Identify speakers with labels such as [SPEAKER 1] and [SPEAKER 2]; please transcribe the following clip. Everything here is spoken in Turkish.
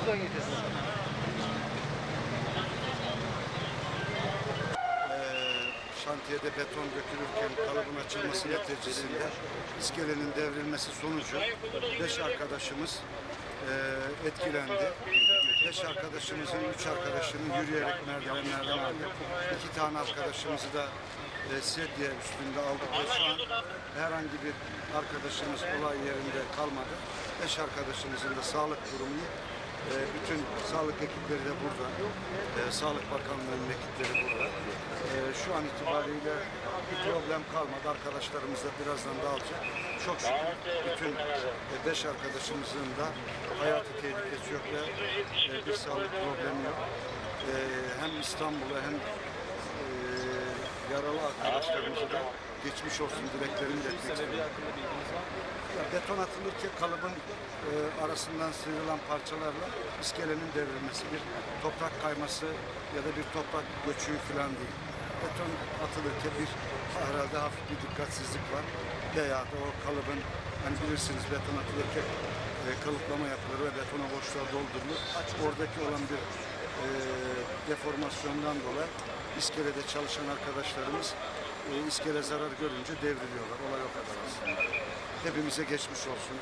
[SPEAKER 1] Buradan gideceğiz.
[SPEAKER 2] Şantiyede beton dökülürken kalıbın açılması neticesinde iskelenin devrilmesi sonucu beş arkadaşımız e, etkilendi. Beş arkadaşımızın üç arkadaşını yürüyerek merdivenlerden aldık. İki tane arkadaşımızı da e, sedye üstünde aldık ve şu an herhangi bir arkadaşımız olay yerinde kalmadı. Beş arkadaşımızın da sağlık durumu. E, bütün sağlık ekipleri de burada. E, Sağlık Bakanlığı'nın ekipleri burada. Şu an itibariyle bir problem kalmadı. Arkadaşlarımız da birazdan dağılacak. Çok şükür bütün e, beş arkadaşımızın da hayatı tehlikesi yok ve e, bir sağlık problemi yok. E, hem İstanbul'a hem yaralı arkadaşlarımıza da geçmiş olsun dileklerimi istiyorum. Ya beton atılırken kalıbın arasından sıyrılan parçalarla iskelenin devrilmesi bir toprak kayması ya da bir toprak göçüğü falan değil. Beton atılırken bir herhalde hafif bir dikkatsizlik var veya da o kalıbın hani bilirsiniz beton atılırken e, kalıplama yapılır ve betona boşluğa doldurulur. Oradaki olan bir e, deformasyondan dolayı iskelede çalışan arkadaşlarımız e, iskele zarar görünce devriliyorlar. Olay o kadar aslında. Hepimize geçmiş olsun.